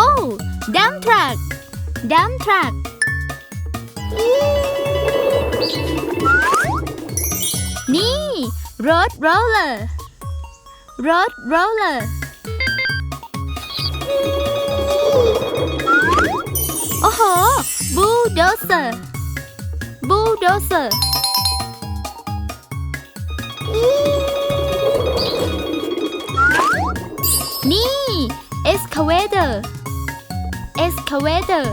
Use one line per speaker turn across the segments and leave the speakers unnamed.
Oh, dump truck. Dump truck. Nee, road roller. Road roller. Oh, bulldozer. Bulldozer. Nee, excavator. excavator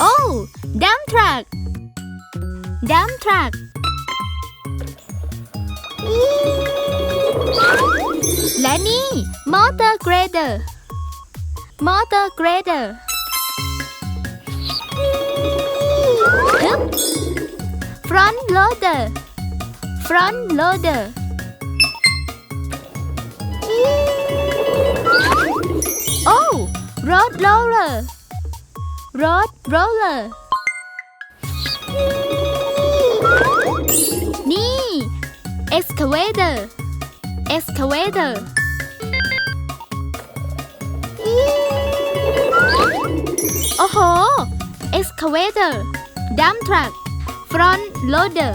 โอ้ dump truck dump truck และนี่ motor grader motor grader ฮึบ front loader front loader road roller road roller นี่ excavator excavator โอ้โห excavator dump truck front loader